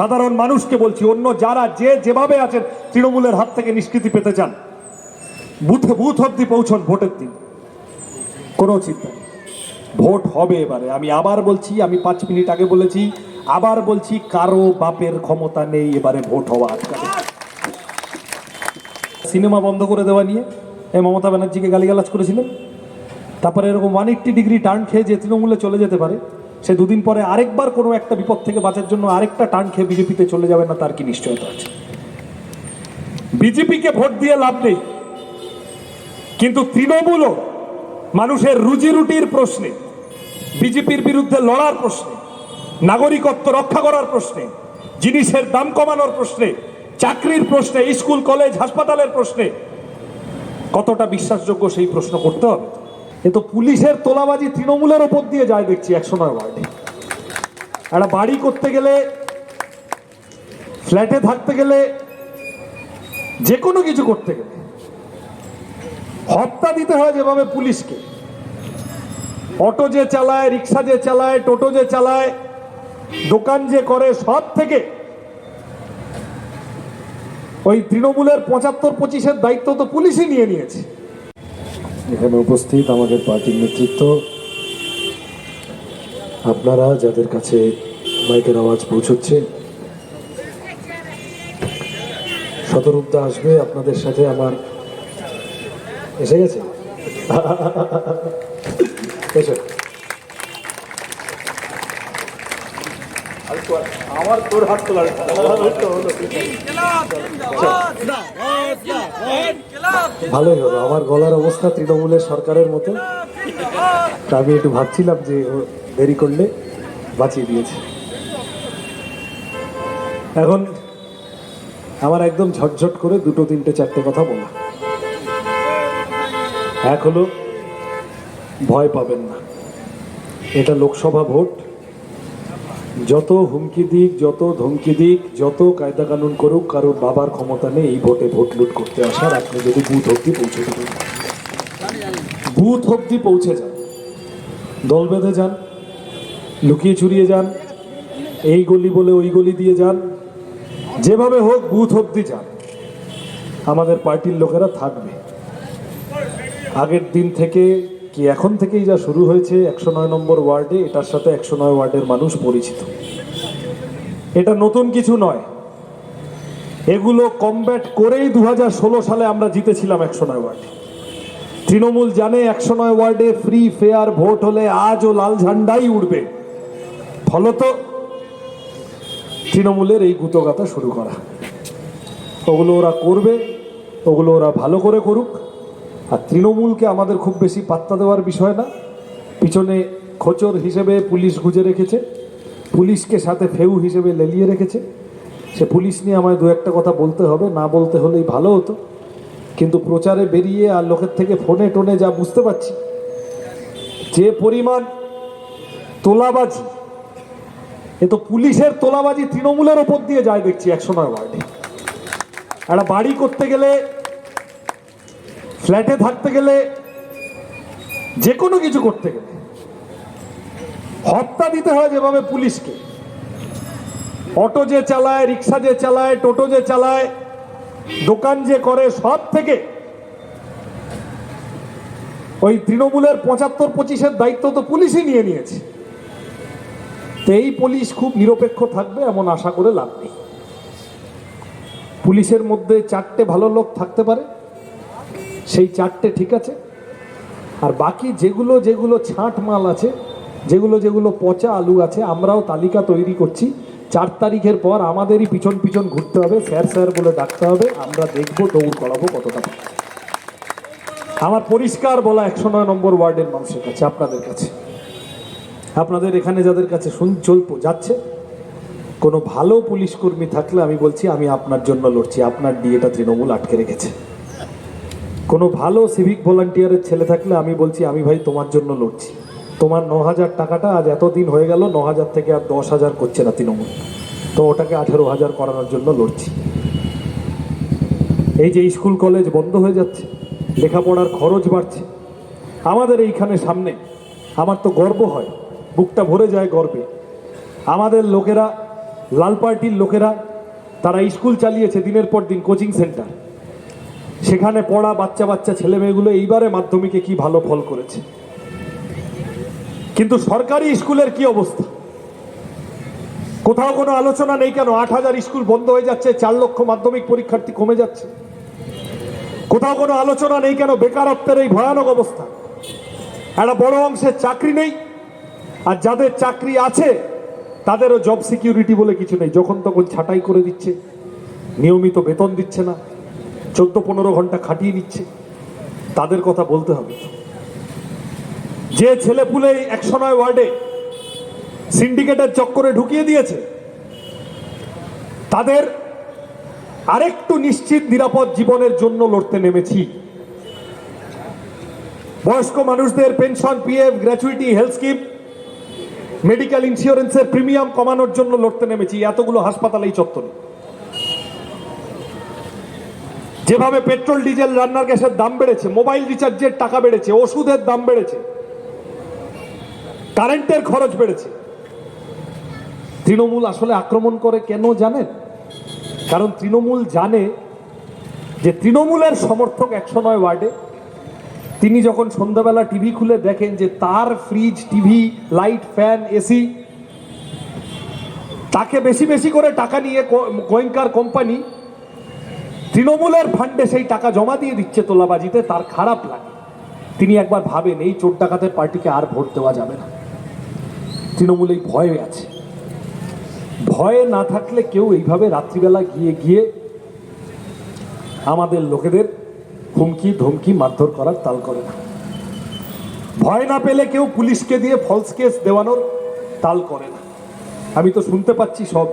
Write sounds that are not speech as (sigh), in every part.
সাধারণ মানুষকে বলছি, অন্য যারা যে যেভাবে আছেন, তৃণমূলের হাত থেকে নিষ্কৃতি পেতে চান। বুথে বুথ অব্দি পৌঁছন ভোটের দিন। কোনো চিন্তা ভোট হবে এবারে। আমি আবার বলছি, আমি পাঁচ মিনিট আগে বলেছি, আবার বলছি, কারও বাপের ক্ষমতা নেই এবারে ভোট হওয়া আটকাবে সিনেমা বন্ধ করে দেওয়া নিয়ে মমতা ব্যানার্জিকে গালিগালাজ করেছিলেন। তারপরে এরকম ওয়ান এইট্টি ডিগ্রি টার্ন খেয়ে যে তৃণমূলে চলে যেতে পারে সে দুদিন পরে আরেকবার কোনো একটা বিপদ থেকে বাঁচার জন্য আরেকটা টান খেয়ে বিজেপিতে চলে যাবে না, তার কি নিশ্চয়তা আছে? বিজেপিকে ভোট দিয়ে লাভ নেই। কিন্তু তৃণমূলও মানুষের রুজি রুটির প্রশ্নে, বিজেপির বিরুদ্ধে লড়ার প্রশ্নে, নাগরিকত্ব রক্ষা করার প্রশ্নে, জিনিসের দাম কমানোর প্রশ্নে, চাকরির প্রশ্নে, স্কুল, কলেজ, হাসপাতালের প্রশ্নে, কতটা বিশ্বাসযোগ্য সেই প্রশ্ন করতে হবে? এ তো পুলিশের তোলাবাজি তৃণমূলের ওপর দিয়ে যায় দেখছি একশো নয় ওয়ার্ডে একটা বাড়ি করতে গেলে ফ্ল্যাটে থাকতে গেলে, যে কোনো কিছু করতে গেলে হত্যা দিতে হয় যেভাবে পুলিশকে। অটো যে চালায়, রিক্সা যে চালায়, টোটো যে চালায়, দোকান যে করে, সব থেকে ওই তৃণমূলের পঁচাত্তর পঁচিশের দায়িত্ব তো পুলিশই নিয়ে নিয়েছে। এখানে উপস্থিত আমাদের পার্টির নেতৃত্ব। আপনারা যাদের কাছে মাইকের আওয়াজ পৌঁছচ্ছে শতরূপদা আসবে আপনাদের সাথে আমার এসে গেছে? (laughs) এসো। আমার তোর হাত তোলার ভালোই হলো। আমার গলার অবস্থা তৃণমূলের সরকারের মতো। আমি একটু ভাবছিলাম যে দেরি করলে বাঁচিয়ে দিয়েছে। এখন আমার একদম ঝটঝট করে দুটো, তিনটে, চারটে কথা বলা। এক হলো, ভয় পাবেন না। এটা লোকসভা ভোট। যত হুমকি দিক, যত ধমকি দিক, যত কায়দা কানুন করুক, কারোর বাবার ক্ষমতা নেই এই ভোটে ভোট লুট করতে আসার। আপনি যদি বুথ অব্দি পৌঁছে দেবেন বুথ অব্দি পৌঁছে যান। দল বেঁধে যান। লুকিয়ে চুরিয়ে যান। এই গলি বলে ওই গলি দিয়ে যান। যেভাবে হোক বুথ অব্দি যান। আমাদের পার্টির লোকেরা থাকবে। আগের দিন থেকে কি এখন থেকেই যা শুরু হয়েছে একশো নয় নম্বর ওয়ার্ডে, এটার সাথে একশো নয় ওয়ার্ডের মানুষ পরিচিত। এটা নতুন কিছু নয়। এগুলো কমব্যাট করেই দু হাজার ষোলো সালে আমরা জিতেছিলাম একশো নয় ওয়ার্ডে। তৃণমূল জানে একশো নয় ওয়ার্ডে ফ্রি ফেয়ার ভোট হলে আজ ও লাল ঝান্ডাই উঠবে ফলত তৃণমূলের এই গুতগাতা শুরু করা। ওগুলো ওরা করবে, ওগুলো ওরা ভালো করে করুক। আর তৃণমূলকে আমাদের খুব বেশি পাত্তা দেওয়ার বিষয় না। পিছনে খোচর হিসেবে পুলিশ গুজে রেখেছে। পুলিশকে সাথে ফেউ হিসেবে লেলিয়ে রেখেছে। সে পুলিশ নিয়ে আমায় দু একটা কথা বলতে হবে, না বলতে হলেই ভালো হতো। কিন্তু প্রচারে বেরিয়ে আর লোকের থেকে ফোনে টোনে যা বুঝতে পারছি, যে পরিমাণ তোলাবাজি, এ তো পুলিশের তোলাবাজি তৃণমূলের ওপর দিয়ে যায় দেখছি একশো নয় ওয়ার্ডে। একটা বাড়ি করতে গেলে ফ্ল্যাটে থাকতে গেলে যে কোনো কিছু করতে গেলে হত্যা দিতে হয় যেভাবে পুলিশকে। অটো যে চালায়, রিক্সা যে চালায়, টোটো যে চালায়, দোকান যে করে, সব থেকে ওই তৃণমূলের পঁচাত্তর পঁচিশের দায়িত্ব তো পুলিশই নিয়ে নিয়েছে। তো এই পুলিশ খুব নিরপেক্ষ থাকবে এমন আশা করে লাভ নেই। পুলিশের মধ্যে চারটে ভালো লোক থাকতে পারে। সেই চারটে ঠিক আছে। আর বাকি যেগুলো যেগুলো ছাঁট মাল আছে, যেগুলো যেগুলো পচা আলু আছে, আমরাও তালিকা তৈরি করছি। চার তারিখের পর আমাদেরই পিছন পিছন ঘুরতে হবে, স্যার স্যার বলে ডাকতে হবে, আমরা দেখব দৌড় করাবো কতটা। আমার পরিষ্কার বলা একশো নয় নম্বর ওয়ার্ডের মানুষের কাছে, আপনাদের কাছে। আপনাদের এখানে যাদের কাছে শুন চলপ যাচ্ছে, কোনো ভালো পুলিশ কর্মী থাকলে আমি বলছি, আমি আপনার জন্য লড়ছি, আপনার ডিএটা তৃণমূল আটকে রেখেছে। কোনো ভালো সিভিক ভলান্টিয়ারের ছেলে থাকলে আমি বলছি, আমি ভাই তোমার জন্য লড়ছি। তোমার ন হাজার টাকাটা আজ এতদিন হয়ে গেল ন হাজার থেকে আর দশ হাজার করছে না তৃণমূল। তো ওটাকে আঠেরো হাজার করানোর জন্য লড়ছি। এই যে স্কুল কলেজ বন্ধ হয়ে যাচ্ছে, লেখাপড়ার খরচ বাড়ছে। আমাদের এইখানে সামনে, আমার তো গর্ব হয়, বুকটা ভরে যায় গর্বে। আমাদের লোকেরা, লাল পার্টির লোকেরা, তারা স্কুল চালিয়েছে দিনের পর দিন কোচিং সেন্টার। সেখানে পড়া বাচ্চা বাচ্চা ছেলে মেয়েগুলো এইবারে মাধ্যমিকে কি ভালো ফল করেছে? কিন্তু সরকারি স্কুলের কি অবস্থা? কোথাও কোনো আলোচনা নেই কেন? আট হাজার স্কুল বন্ধ হয়ে যাচ্ছে, চার লক্ষ মাধ্যমিক পরীক্ষার্থী কমে যাচ্ছে। কোথাও কোনো আলোচনা নেই কেন? বেকারত্বের এই ভয়ানক অবস্থা। একটা বড় অংশের চাকরি নেই, আর যাদের চাকরি আছে, তাদেরও জব সিকিউরিটি বলে কিছু নেই। যখন তখন ছাঁটাই করে দিচ্ছে, নিয়মিত বেতন দিচ্ছে না। চোদ্দ পনেরো ঘণ্টা খাটিয়ে নিচ্ছে। তাদের কথা বলতে হবে। যে ছেলেপুলে একশো নয় ওয়ার্ডে সিন্ডিকেটের চক্করে ঢুকিয়ে দিয়েছে, তাদের আরেকটু নিশ্চিত নিরাপদ জীবনের জন্য লড়তে নেমেছি। বয়স্ক মানুষদের pension, PF, gratuity, health scheme, medical ইন্স্যুরেন্সের প্রিমিয়াম কমানোর জন্য লড়তে নেমেছি। এতগুলো হাসপাতালেই চত্বরে। যেভাবে পেট্রোল, ডিজেল, রান্নার গ্যাসের দাম বেড়েছে, মোবাইল রিচার্জের টাকা বেড়েছে, ওষুধের দাম বেড়েছে, কারেন্টের খরচ বেড়েছে। তৃণমূল আসলে আক্রমণ করে কেন জানেন? কারণ তৃণমূল জানে যে তৃণমূলের সমর্থক একশো নয় ওয়ার্ডে। তিনি যখন সন্ধ্যাবেলা টিভি খুলে দেখেন যে তার fridge, TV, light, fan, AC, তাকে বেশি বেশি করে টাকা নিয়ে গোয়েঙ্কার কোম্পানি তৃণমূলের ফান্ডে সেই টাকা জমা দিয়ে দিচ্ছে তোলাবাজিতে, তার খারাপ লাগে। তিনি একবার ভাবেন, এই চোর ডাকাতের পার্টিকে আর ভোট দেওয়া যাবে না। তৃণমূল এই ভয়ে আছে। ভয়ে না থাকলে কেউ এইভাবে রাত্রিবেলা গিয়ে গিয়ে আমাদের লোকেদের হুমকি, ধমকি, মারধর করার তাল করে না। ভয় না পেলে কেউ পুলিশকে দিয়ে ফলস কেস দেওয়ানোর তাল করে না। আমি তো শুনতে পাচ্ছি সব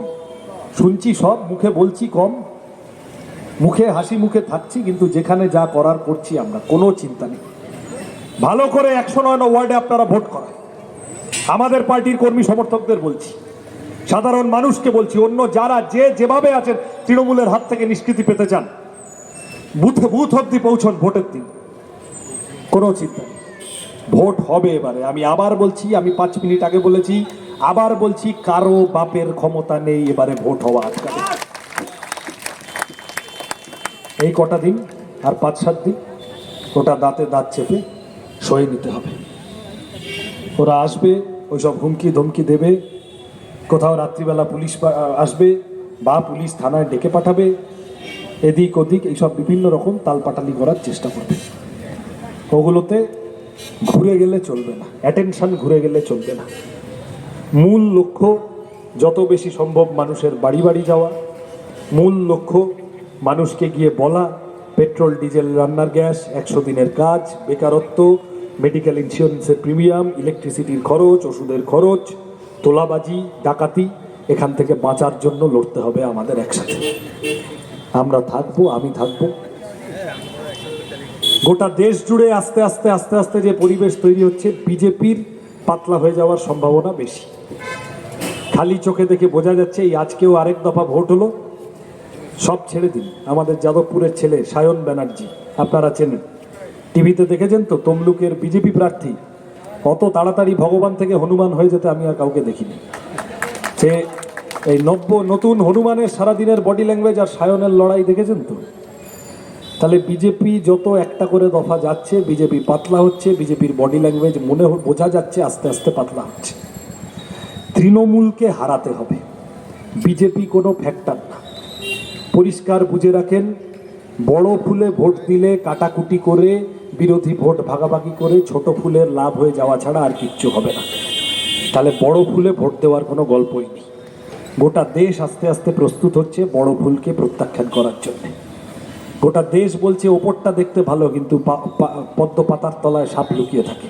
শুনছি সব, মুখে বলছি কম। মুখে হাসি মুখে থাকছি, কিন্তু যেখানে যা করার করছি আমরা, কোনো চিন্তা নেই। ভালো করে একশো নয় ওয়ার্ডে আপনারা ভোট করায় আমাদের পার্টির কর্মী সমর্থকদের বলছি, সাধারণ মানুষকে বলছি, অন্য যারা যে যেভাবে আছেন, তৃণমূলের হাত থেকে নিষ্কৃতি পেতে চান, বুথ বুথ অব্দি পৌঁছন ভোটের দিন। কোনো চিন্তা নেই। ভোট হবে এবারে। আমি আবার বলছি, আমি পাঁচ মিনিট আগে বলেছি, আবার বলছি, কারও বাপের ক্ষমতা নেই এবারে ভোট হওয়া আটকাবে এই কটা দিন আর পাঁচ সাত দিন ওটা দাঁতে দাঁত চেপে সয়ে নিতে হবে। ওরা আসবে, ওইসব হুমকি ধমকি দেবে। কোথাও রাত্রিবেলা পুলিশ আসবে বা পুলিশ থানায় ডেকে পাঠাবে। এদিক ওদিক এইসব বিভিন্ন রকম তালপাটালি করার চেষ্টা করবে। ওগুলোতে ঘুরে গেলে চলবে না অ্যাটেনশান ঘুরে গেলে চলবে না। মূল লক্ষ্য, যত বেশি সম্ভব মানুষের বাড়ি বাড়ি যাওয়া, মূল লক্ষ্য মানুষকে গিয়ে বলা, পেট্রোল, ডিজেল, রান্নার গ্যাস, একশো দিনের কাজ, বেকারত্ব, মেডিকেল ইন্স্যুরেন্সের প্রিমিয়াম, ইলেকট্রিসিটির খরচ, ওষুধের খরচ, তোলাবাজি, ডাকাতি, এখান থেকে বাঁচার জন্য লড়তে হবে আমাদের একসাথে। আমরা থাকব, আমি থাকব। গোটা দেশ জুড়ে আস্তে আস্তে আস্তে আস্তে যে পরিবেশ তৈরি হচ্ছে, বিজেপির পাতলা হয়ে যাওয়ার সম্ভাবনা বেশি। খালি চোখে দেখে বোঝা যাচ্ছে, এই আজকেও আরেক দফা ভোট হলো। সব ছেড়ে দিন। আমাদের যাদবপুরের ছেলে সায়ন ব্যানার্জি, আপনারা চেনেন। টিভিতে দেখেছেন তো, তমলুকের বিজেপি প্রার্থী। অত তাড়াতাড়ি ভগবান থেকে হনুমান হয়ে যেতে আমি আর কাউকে দেখিনি। সে এই নব্য নতুন হনুমানের সারাদিনের বডি ল্যাঙ্গুয়েজ আর সায়নের লড়াই দেখেছেন তো? তাহলে বিজেপি যত একটা করে দফা যাচ্ছে, বিজেপি পাতলা হচ্ছে, বিজেপির বডি ল্যাঙ্গুয়েজ মনে বোঝা যাচ্ছে, আস্তে আস্তে পাতলা হচ্ছে। তৃণমূলকে হারাতে হবে। বিজেপি কোনো ফ্যাক্টর পরিষ্কার বুঝে রাখেন, বড় ফুলে ভোট দিলে কাটাকুটি করে, বিরোধী ভোট ভাগাভাগি করে ছোট ফুলের লাভ হয়ে যাওয়া ছাড়া আর কিচ্ছু হবে না। তাহলে বড় ফুলে ভোট দেওয়ার কোনো গল্পই নেই। গোটা দেশ আস্তে আস্তে প্রস্তুত হচ্ছে বড় ফুলকে প্রত্যাখ্যান করার জন্যে। গোটা দেশ বলছে, ওপরটা দেখতে ভালো, কিন্তু পদ্ম পাতার তলায় সাপ লুকিয়ে থাকে।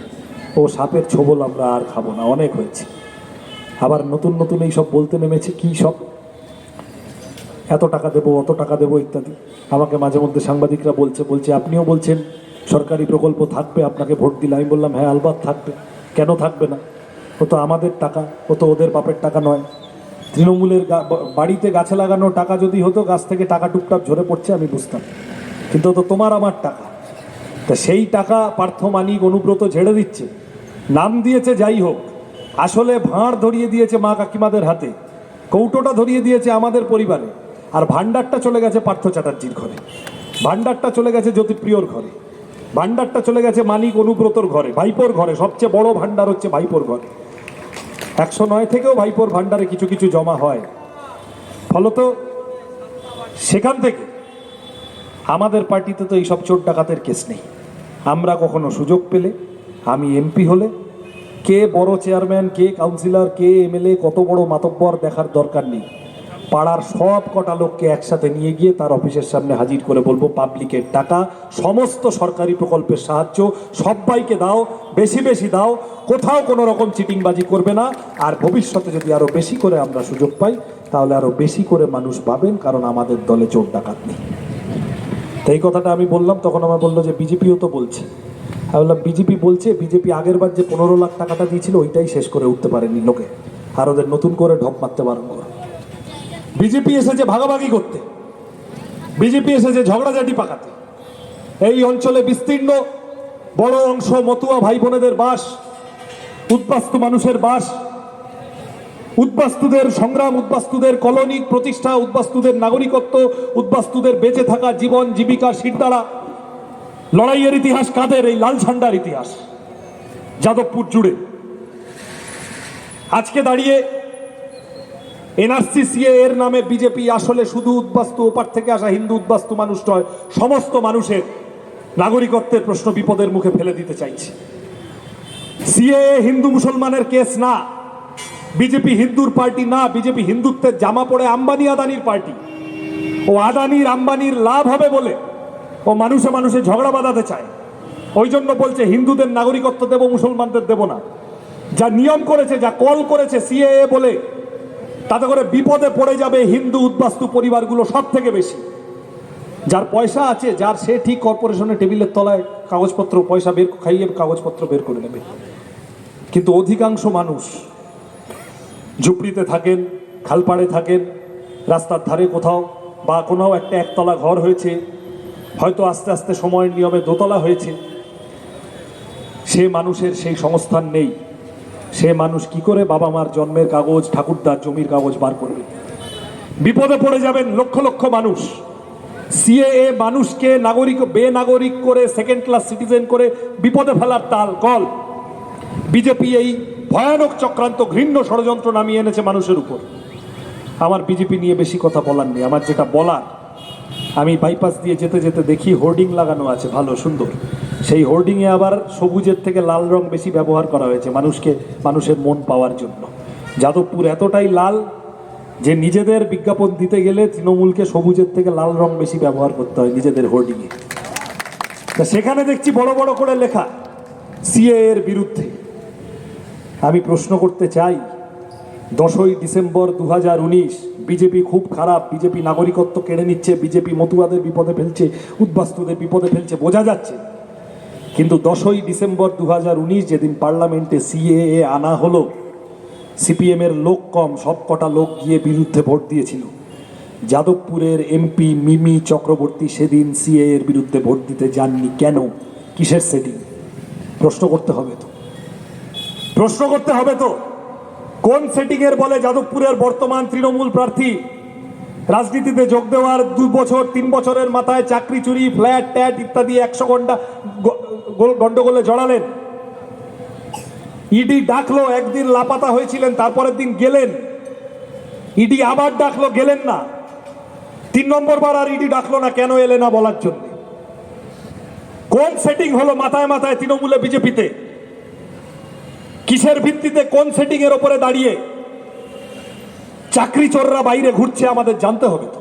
ও সাপের ছোবল আমরা আর খাব না। অনেক হয়েছে। আবার নতুন নতুন এই সব বলতে নেমেছে কি সব? এত টাকা দেবো, অত টাকা দেবো ইত্যাদি। আমাকে মাঝে মধ্যে সাংবাদিকরা বলছে বলছে, আপনিও বলছেন সরকারি প্রকল্প থাকবে, আপনাকে ভোট দিলে। আমি বললাম হ্যাঁ আলবাত থাকবে। কেন থাকবে না? ও তো আমাদের টাকা, ও তো ওদের বাপের টাকা নয়। তৃণমূলের বাড়িতে গাছে লাগানো টাকা যদি হতো, গাছ থেকে টাকা টুকটাক ঝরে পড়ছে, আমি বুঝতাম। কিন্তু তো তোমার, আমার টাকা। তা সেই টাকা পার্থ মানিক অনুব্রত ঝেড়ে দিচ্ছে। নাম দিয়েছে, যাই হোক। আসলে ভাঁড় ধরিয়ে দিয়েছে মা কাকিমাদের হাতে। কৌটোটা ধরিয়ে দিয়েছে আমাদের পরিবারে। আর ভান্ডারটা চলে গেছে পার্থ চ্যাটার্জির ঘরে। ভান্ডারটা চলে গেছে জ্যোতিপ্রিয়র ঘরে। ভান্ডারটা চলে গেছে মানিক অনুব্রতর ঘরে। ভাইপোর ঘরে। সবচেয়ে বড় ভান্ডার হচ্ছে ভাইপোর ঘরে। একশো নয় থেকেও ভাইপোর ভান্ডারে কিছু কিছু জমা হয়। ফলত সেখান থেকে আমাদের পার্টিতে তো এইসব চোর ডাকাতের কেস নেই। আমরা কখনো সুযোগ পেলে, আমি এমপি হলে, কে বড় চেয়ারম্যান, কে কাউন্সিলর, কে এমএলএ, কত বড় মাতব্বর দেখার দরকার নেই। পাড়ার সব কটা লোককে একসাথে নিয়ে গিয়ে তার অফিসের সামনে হাজির করে বলব, পাবলিকের টাকা, সমস্ত সরকারি প্রকল্পের সাহায্য সবাইকে দাও, বেশি বেশি দাও, কোথাও কোনো রকম চিটিংবাজি করবে না। আর ভবিষ্যতে যদি আরও বেশি করে আমরা সুযোগ পাই, তাহলে আরও বেশি করে মানুষ পাবেন, কারণ আমাদের দলে চোর ডাকাত নেই। তো এই কথাটা আমি বললাম, তখন আমার বলল যে বিজেপিও তো বলছে। আমি বললাম, বিজেপি বলছে, বিজেপি আগের বার যে পনেরো লাখ টাকাটা দিয়েছিল, ওইটাই শেষ করে উঠতে পারেনি লোকে। আর ওদের নতুন করে ঢপ মারতে বারণ করো। বিজেপি এসেছে ভাগাভাগি করতে। বিজেপি এসেছে ঝগড়াঝাটি পাকাতে। এই অঞ্চলে বিস্তীর্ণ বড় অংশ মতুয়া ভাই বোনেদের বাস, উদ্বাস্তু মানুষের বাস, উদ্বাস্তুদের সংগ্রাম, উদ্বাস্তুদের কলোনি প্রতিষ্ঠা, উদ্বাস্তুদের নাগরিকত্ব, উদ্বাস্তুদের বেঁচে থাকা জীবন, জীবিকার সিদ্ধারা লড়াইয়ের ইতিহাস কাদের? এই লাল ঝান্ডার ইতিহাস। যাদবপুর জুড়ে। আজকে দাঁড়িয়ে এনআরসি সিএ এর নামে বিজেপি আসলে শুধু উদ্বাস্তু, ওপার থেকে আসা হিন্দু উদ্বাস্তু মানুষ নয়, সমস্ত মানুষের নাগরিকত্বের প্রশ্ন বিপদের মুখে ফেলে দিতে চাইছে। সিএ হিন্দু মুসলমানের কেস না, বিজেপি হিন্দুর পার্টি না, বিজেপি হিন্দুত্বের জামা পড়ে আম্বানি আদানির পার্টি। ও আদানির আম্বানির লাভ হবে বলে ও মানুষে মানুষে ঝগড়া বাঁধাতে চায়। ওই জন্য বলছে, হিন্দুদের নাগরিকত্ব দেব, মুসলমানদের দেব না। যা নিয়ম করেছে, যা কল করেছে সিএএ বলে তাতে করে বিপদে পড়ে যাবে হিন্দু উদ্বাস্তু পরিবারগুলো সব থেকে বেশি। যার পয়সা আছে, যার সে ঠিক কর্পোরেশনের টেবিলের তলায় কাগজপত্র, পয়সা বের খাইয়ে কাগজপত্র বের করে নেবে। কিন্তু অধিকাংশ মানুষ ঝুপড়িতে থাকেন, খালপাড়ে থাকেন, রাস্তার ধারে কোথাও বা কোনো একটা একতলা ঘর হয়েছে, হয়তো আস্তে আস্তে সময়ের নিয়মে দোতলা হয়েছে। সে মানুষের সেই সংস্থান নেই। সে মানুষ কি করে বাবা মার জন্মের কাগজ, ঠাকুরদার জমির কাগজ বার করবে? বিপদে পড়ে যাবেন লক্ষ লক্ষ মানুষ। সিএএ মানুষকে নাগরিক, বেনাগরিক করে সেকেন্ড ক্লাস সিটিজেন করে বিপদে ফেলার তাল, কল। বিজেপি এই ভয়ানক চক্রান্ত, ঘৃণ্য ষড়যন্ত্র নামিয়ে এনেছে মানুষের উপর। আমার বিজেপি নিয়ে বেশি কথা বলার নেই। আমার যেটা বলার, আমি বাইপাস দিয়ে যেতে যেতে দেখি হোর্ডিং লাগানো আছে, ভালো, সুন্দর। সেই হোর্ডিংয়ে আবার সবুজের থেকে লাল রং বেশি ব্যবহার করা হয়েছে মানুষকে, মানুষের মন পাওয়ার জন্য। যাদবপুর এতটাই লাল যে নিজেদের বিজ্ঞাপন দিতে গেলে তৃণমূলকে সবুজের থেকে লাল রং বেশি ব্যবহার করতে হয় নিজেদের হোর্ডিংয়ে তা সেখানে দেখছি বড় বড় করে লেখা সিএ এর বিরুদ্ধে। আমি প্রশ্ন করতে চাই, দশই ডিসেম্বর দু হাজার উনিশ বিজেপি খুব খারাপ বিজেপি নাগরিকত্ব কেড়ে নিচ্ছে বিজেপি মতুয়াদের বিপদে ফেলছে, উদ্বাস্তুদের বিপদে ফেলছে, বোঝা যাচ্ছে। কিন্তু দশই ডিসেম্বর দু হাজার উনিশ যেদিন পার্লামেন্টে সিএএ আনা হলো সিপিএম এর লোক কম সব কটা লোক গিয়ে বিরুদ্ধে ভোট দিয়েছিল। যাদবপুরের এমপি মিমি চক্রবর্তী সেদিন সিএ এর বিরুদ্ধে ভোট দিতে যাননি। কেন? কিসের সেটিং প্রশ্ন করতে হবে তো। প্রশ্ন করতে হবে তো। কোন সেটিং এর বলে যাদবপুরের বর্তমান তৃণমূল প্রার্থী? রাজনীতিতে যোগ দেওয়ার দু বছর, তিন বছরের মাথায় চাকরি চুরি, ফ্ল্যাট ট্যাট ইত্যাদি একশো ঘণ্টা গন্ডগোলে জড়ালেন। ইডি ডাকলো, একদিন লাপাতা হয়েছিলেন, তারপরের দিন গেলেন। ইডি আবার ডাকলো, গেলেন না। তিন নম্বর বার আর ইডি ডাকলো না, কেন এলে না বলার জন্য? কোন সেটিং হলো মাথায় মাথায় তৃণমূলে বিজেপিতে? কিসের ভিত্তিতে কোন সেটিং এর ওপরে দাঁড়িয়ে চাকরি চোররা বাইরে ঘুরছে আমাদের জানতে হবে তো।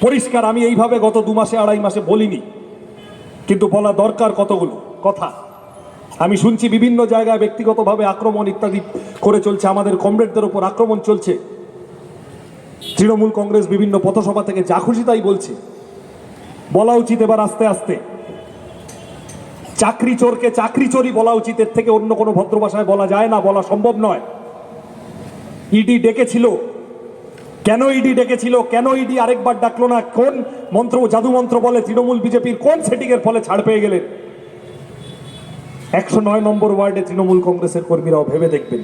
পরিষ্কার, আমি এইভাবে গত দু মাসে, আড়াই মাসে বলিনি। কিন্তু বলা দরকার কতগুলো? কথা। আমি শুনছি বিভিন্ন জায়গায় ব্যক্তিগতভাবে আক্রমণ ইত্যাদি করে চলছে, আমাদের কমরেডদের ওপর আক্রমণ চলছে। তৃণমূল কংগ্রেস বিভিন্ন পথসভা থেকে যা খুশি তাই বলছে। বলা উচিত এবার আস্তে আস্তে। চাকরি চোরকে চাকরি চোরই বলা উচিত, এর থেকে অন্য কোনো ভদ্র ভাষায় বলা যায় না, বলা সম্ভব নয়। ইডি ডেকেছিল। কেন ইডি ডেকেছিল? কেন ইডি আরেকবার ডাকলো না? কোন মন্ত্র, জাদু মন্ত্র বলে তৃণমূল বিজেপির কোন সেটিং এর ফলে ছাড় পেয়ে গেলেন? একশো নয় নম্বর ওয়ার্ডে তৃণমূল কংগ্রেসের কর্মীরাও ভেবে দেখবেন,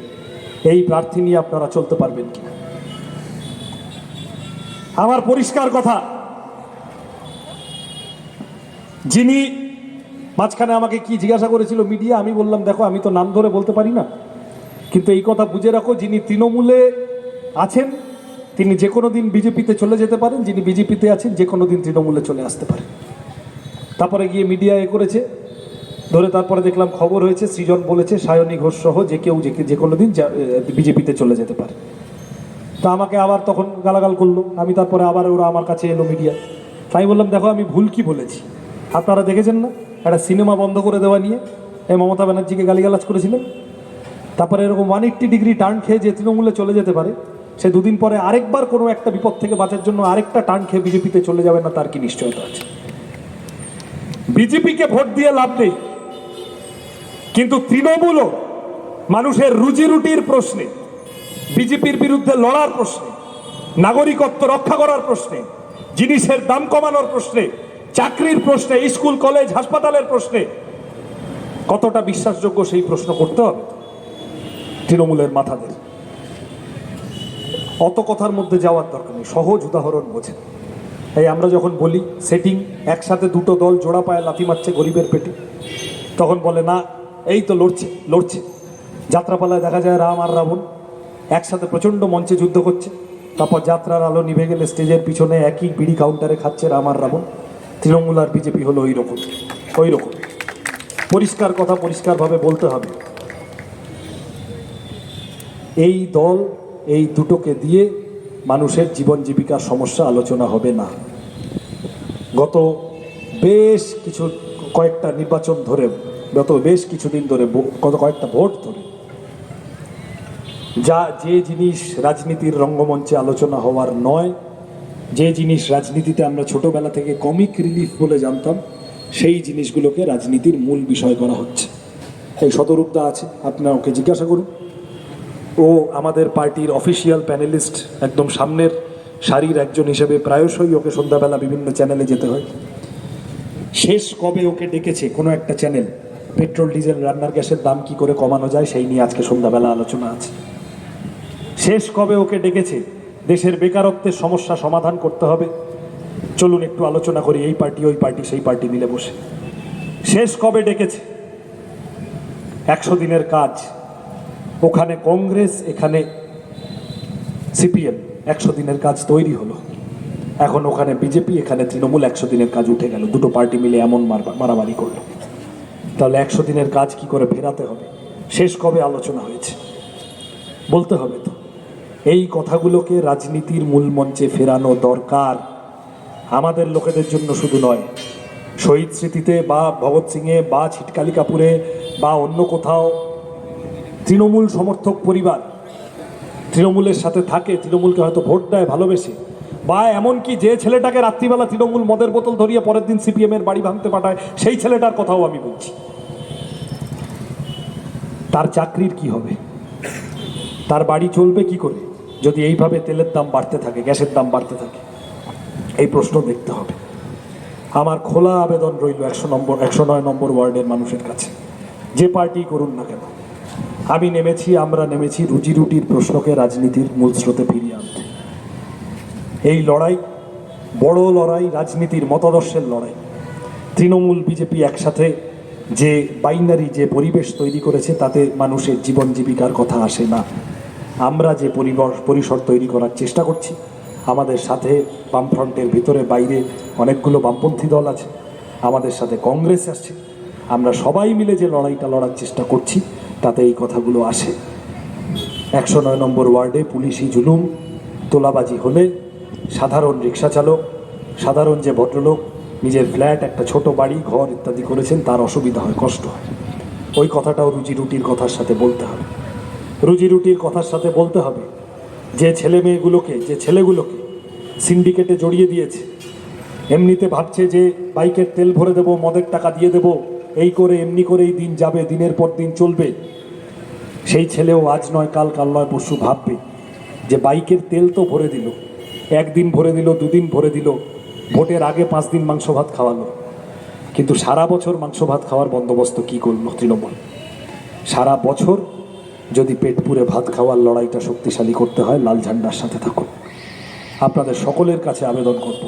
এই প্রার্থী নিয়ে আপনারা চলতে পারবেন কিনা। আমার পরিষ্কার কথা, যিনি মাঝখানে আমাকে কি জিজ্ঞাসা করেছিল মিডিয়া, আমি বললাম, দেখো, আমি তো নাম ধরে বলতে পারি না। কিন্তু এই কথা বুঝে রাখো, যিনি তৃণমূলে আছেন তিনি যে কোনো দিন বিজেপিতে চলে যেতে পারেন, যিনি বিজেপিতে আছেন, যে কোনো দিন তৃণমূলে চলে আসতে পারেন। তারপরে গিয়ে মিডিয়া এ করেছে। ধরে তারপরে দেখলাম খবর হয়েছে, সৃজন বলেছে, সায়নী ঘোষ সহ যে কেউ যে যে কোনো দিন বিজেপিতে চলে যেতে পারে। তা আমাকে আবার তখন গালাগাল করল, আমি তারপরে আবার ওরা আমার কাছে এলো মিডিয়া। তাই বললাম, দেখো, আমি ভুল কি বলেছি? আপনারা দেখেছেন না? একটা সিনেমা বন্ধ করে দেওয়া নিয়ে এই মমতা ব্যানার্জিকে গালিগালাজ করেছিলেন। তারপরে এরকম ওয়ান এইট্টি ডিগ্রি টার্ন খেয়ে যে তৃণমূলে চলে যেতে পারে সে দুদিন পরে আরেকবার কোনো একটা বিপদ থেকে বাঁচার জন্য আরেকটা টান খেয়ে বিজেপিতে চলে যাবে না, তার কি নিশ্চয়তা আছে? বিজেপিকে ভোট দিয়ে লাভ নেই। কিন্তু তৃণমূলও মানুষের রুজি রুটির প্রশ্নে, বিজেপির বিরুদ্ধে লড়ার প্রশ্নে, নাগরিকত্ব রক্ষা করার প্রশ্নে, জিনিসের দাম কমানোর প্রশ্নে, চাকরির প্রশ্নে, স্কুল, কলেজ, হাসপাতালের প্রশ্নে, কতটা বিশ্বাসযোগ্য সেই প্রশ্ন করতে হবে তৃণমূলের মাথাদের? অত কথার মধ্যে যাওয়ার দরকার নেই। সহজ উদাহরণ বোঝেন। এই আমরা যখন বলি সেটিং একসাথে দুটো দল জোড়া পায়ে লাথি মারছে গরিবের পেটে, তখন বলে, না, এই তো লড়ছে লড়ছে। যাত্রাপালায় দেখা যায় রাম আর রাবণ একসাথে প্রচণ্ড মঞ্চে যুদ্ধ করছে। তারপর যাত্রার আলো নিভে গেলে স্টেজের পিছনে একই বিড়ি কাউন্টারে খাচ্ছে রাম আর রাবণ। তৃণমূল আর বিজেপি হলো ওই রকম ওই রকম পরিষ্কার কথা পরিষ্কারভাবে বলতে হবে। এই দল এই দুটোকে দিয়ে মানুষের জীবন জীবিকার সমস্যা আলোচনা হবে না। গত বেশ কিছু কয়েকটা নির্বাচন ধরে, গত বেশ কিছুদিন ধরে গত কয়েকটা ভোট ধরে, যা যে জিনিস রাজনীতির রঙ্গমঞ্চে আলোচনা হওয়ার নয়, যে জিনিস রাজনীতিতে আমরা ছোটবেলা থেকে কমিক রিলিফ বলে জানতাম, সেই জিনিসগুলোকে রাজনীতির মূল বিষয় করা হচ্ছে। এই শতরূপদা আছে আপনারা ওকে জিজ্ঞাসা করুন। ও আমাদের পার্টির অফিসিয়াল প্যানেলিস্ট, একদম সামনের সারির একজন হিসেবে প্রায়শই ওকে সন্ধ্যাবেলা বিভিন্ন চ্যানেলে যেতে হয়। শেষ কবে ওকে ডেকেছে কোনো একটা চ্যানেল? পেট্রোল, ডিজেল, রান্নার গ্যাসের দাম কি করে কমানো যায় সেই নিয়ে আজকে সন্ধ্যাবেলা আলোচনা আছে। শেষ কবে ওকে ডেকেছে? দেশের বেকারত্বের সমস্যা সমাধান করতে হবে। চলুন একটু আলোচনা করি, এই পার্টি, ওই পার্টি, সেই পার্টি মিলে বসে। শেষ কবে ডেকেছে? একশো দিনের কাজ। ওখানে কংগ্রেস, এখানে সিপিএম, একশো দিনের কাজ তৈরি হলো। এখন ওখানে বিজেপি, এখানে তৃণমূল একশো দিনের কাজ উঠে গেল। দুটো পার্টি মিলে এমন মারামারি করল। তাহলে একশো দিনের কাজ কি করে ফেরাতে হবে? শেষ কবে আলোচনা হয়েছে? বলতে হবে তো। এই কথাগুলোকে রাজনীতির মূল মঞ্চে ফেরানো দরকার আমাদের লোকেদের জন্য শুধু নয়। শহীদ স্মৃতিতে বা ভগৎ সিংয়ে বা ছিটকালি কাপুরে বা অন্য কোথাও তৃণমূল সমর্থক পরিবার। তৃণমূলের সাথে থাকে, তৃণমূলকে হয়তো ভোট দেয়, ভালোবেসে। বা এমনকি যে ছেলেটাকে রাত্রিবেলা তৃণমূল মদের বোতল ধরিয়ে পরের দিন সিপিএম এর বাড়ি ভাঙতে পাঠায়, সেই ছেলেটার কথাও আমি বলছি। তার চাকরির কি হবে? তার বাড়ি চলবে কি করে? যদি এইভাবে তেলের দাম বাড়তে থাকে, গ্যাসের দাম বাড়তে থাকে, এই প্রশ্ন দেখতে হবে। আমার খোলা আবেদন রইল একশো নম্বর, একশো নয় নম্বর ওয়ার্ডের মানুষের কাছে। যে পার্টি করুন না কেন। আমি নেমেছি, আমরা নেমেছি রুজি রুটির প্রশ্নকে রাজনীতির মূল স্রোতে ফিরিয়ে আনতে। এই লড়াই বড় লড়াই, রাজনীতির মতাদর্শের লড়াই। তৃণমূল, বিজেপি একসাথে যে বাইনারি, যে পরিবেশ তৈরি করেছে, তাতে মানুষের জীবন জীবিকার কথা আসে না। আমরা যে পরিবর, পরিসর তৈরি করার চেষ্টা করছি, আমাদের সাথে বামফ্রন্টের ভিতরে বাইরে অনেকগুলো বামপন্থী দল আছে, আমাদের সাথে কংগ্রেস আসছে আমরা সবাই মিলে যে লড়াইটা লড়ার চেষ্টা করছি তাতে এই কথাগুলো আসে। একশো নয় নম্বর ওয়ার্ডে পুলিশি জুলুম, তোলাবাজি হলে সাধারণ রিক্সা চালক সাধারণ যে ভদ্রলোক, নিজের ফ্ল্যাট, একটা ছোট বাড়ি, ঘর ইত্যাদি করেছেন, তার অসুবিধা হয়, কষ্ট হয়। ওই কথাটাও রুজি রুটির কথার সাথে বলতে হবে। রুজি রুটির কথার সাথে বলতে হবে, যে ছেলে মেয়েগুলোকে, যে ছেলেগুলোকে সিন্ডিকেটে জড়িয়ে দিয়েছে, এমনিতে ভাবছে যে বাইকের তেল ভরে দেবো, মদের টাকা দিয়ে দেবো এই করে এমনি করেই দিন যাবে, দিনের পর দিন চলবে। সেই ছেলেও আজ নয়, কাল কাল নয়, পরশু ভাববে যে বাইকের তেল তো ভরে দিল। একদিন ভরে দিল, দুদিন ভরে দিল, ভোটের আগে পাঁচ দিন মাংস ভাত খাওয়ালো। কিন্তু সারা বছর মাংস ভাত খাওয়ার বন্দোবস্ত কি করল তৃণমূল? সারা বছর যদি পেট পুরে ভাত খাওয়ার লড়াইটা শক্তিশালী করতে হয়, লাল ঝান্ডার সাথে থাকুন। আপনাদের সকলের কাছে আবেদন করব,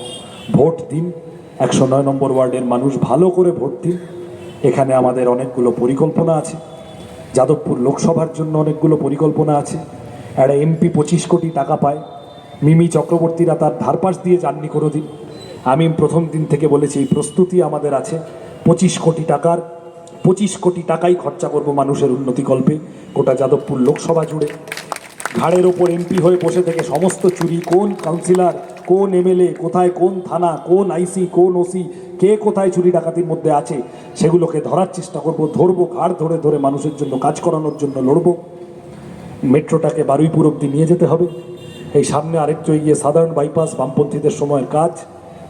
ভোট দিন, একশো নয় নম্বর ওয়ার্ডের মানুষ ভালো করে ভোট দিন এখানে আমাদের অনেকগুলো পরিকল্পনা আছে। যাদবপুর লোকসভার জন্য অনেকগুলো পরিকল্পনা আছে। একটা এমপি পঁচিশ কোটি টাকা পায়। মিমি চক্রবর্তীরা তার ধারপাশ দিয়ে জার্নি করে দিন আমি প্রথম দিন থেকে বলেছি, এই প্রস্তুতি আমাদের আছে। পঁচিশ কোটি টাকার, পঁচিশ কোটি টাকাই খরচা করব মানুষের উন্নতিকল্পে। গোটা যাদবপুর লোকসভা জুড়ে। ঘাড়ের ওপর এমপি হয়ে বসে থেকে সমস্ত চুরি, কোন কাউন্সিলর, কোন এমএলএ, কোথায় কোন থানা, কোন আইসি, কোন ওসি কে কোথায় চুরি ডাকাতির মধ্যে আছে, সেগুলোকে ধরার চেষ্টা করব, ধরবো, ঘাড় ধরে ধরে মানুষের জন্য কাজ করানোর জন্য লড়বো। মেট্রোটাকে বারুইপুর অব্দি নিয়ে যেতে হবে। এই সামনে আরেকটু এগিয়ে সাধারণ বাইপাস, বামপন্থীদের সময়ের কাজ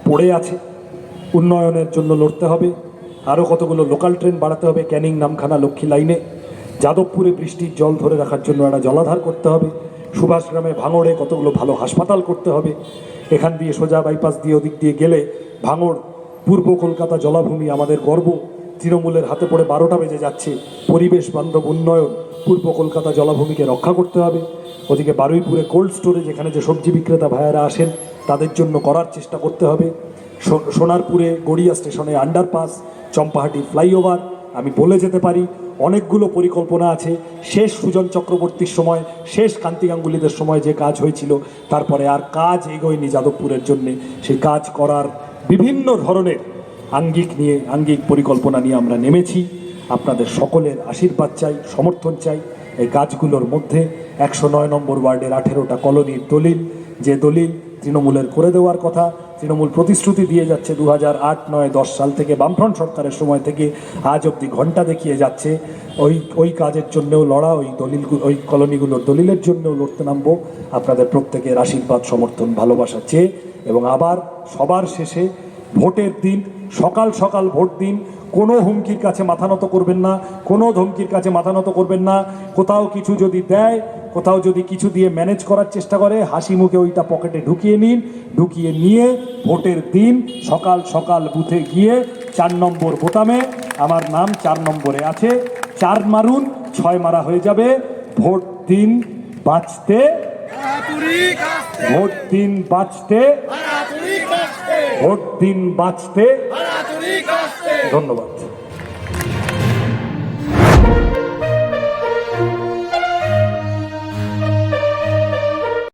পড়ে আছে। উন্নয়নের জন্য লড়তে হবে। আরও কতগুলো লোকাল ট্রেন বাড়াতে হবে, ক্যানিং নামখানা লক্ষ্মী লাইনে। যাদবপুরে বৃষ্টির জল ধরে রাখার জন্য একটা জলাধার করতে হবে। সুভাষগ্রামে ভাঙড়ে কতগুলো ভালো হাসপাতাল করতে হবে। এখান দিয়ে সোজা বাইপাস দিয়ে ওদিক দিয়ে গেলে ভাঙড় পূর্ব কলকাতা জলাভূমি আমাদের গর্ব। তৃণমূলের হাতে পড়ে বারোটা বেজে যাচ্ছে। পরিবেশ বান্ধব উন্নয়ন, পূর্ব কলকাতা জলাভূমিকে রক্ষা করতে হবে। ওদিকে বারুইপুরে কোল্ড স্টোরেজ, এখানে যে সবজি বিক্রেতা ভাইয়ারা আসেন, তাদের জন্য করার চেষ্টা করতে হবে। সোনারপুরে গড়িয়া স্টেশনে আন্ডারপাস চম্পাহাটি ফ্লাইওভার আমি বলে যেতে পারি, অনেকগুলো পরিকল্পনা আছে। শেষ সুজন চক্রবর্তীর সময়, শেষ কান্তি গাঙ্গুলিদের সময় যে কাজ হয়েছিল, তারপরে আর কাজ এগোয়নি যাদবপুরের জন্যে। সেই কাজ করার বিভিন্ন ধরনের আঙ্গিক নিয়ে, আঙ্গিক পরিকল্পনা নিয়ে আমরা নেমেছি। আপনাদের সকলের আশীর্বাদ চাই, সমর্থন চাই। এই কাজগুলোর মধ্যে একশো নয় নম্বর ওয়ার্ডের আঠেরোটা কলোনির দলিল, যে দলিল তৃণমূলের করে দেওয়ার কথা, তৃণমূল প্রতিশ্রুতি দিয়ে যাচ্ছে দু হাজার আট, নয়, দশ সাল থেকে বামফ্রন্ট সরকারের সময় থেকে আজ অবধি ঘণ্টা দেখিয়ে যাচ্ছে। ওই ওই কাজের জন্যও লড়া, ওই দলিলগুলো ওই কলোনিগুলোর দলিলের জন্যও লড়তে নামবো। আপনাদের প্রত্যেকের আশীর্বাদ, সমর্থন, ভালোবাসা চেয়ে এবং আবার সবার শেষে ভোটের দিন, সকাল সকাল ভোট দিন, কোনো হুমকির কাছে মাথা নত করবেন না, কোনো ধমকির কাছে মাথা নত করবেন না, কোথাও কিছু যদি দেয়, কোথাও যদি কিছু দিয়ে ম্যানেজ করার চেষ্টা করে, হাসি মুখে ওইটা পকেটে ঢুকিয়ে নিন, ঢুকিয়ে নিয়ে ভোটের দিন সকাল সকাল বুথে গিয়ে চার নম্বর বোতামে, আমার নাম চার নম্বরে আছে, চার মারুন, ছয় মারা হয়ে যাবে, ভোট দিন বাঁচতে ভোট দিন বাঁচতে। ভোট দিন বাঁচতে। ধন্যবাদ।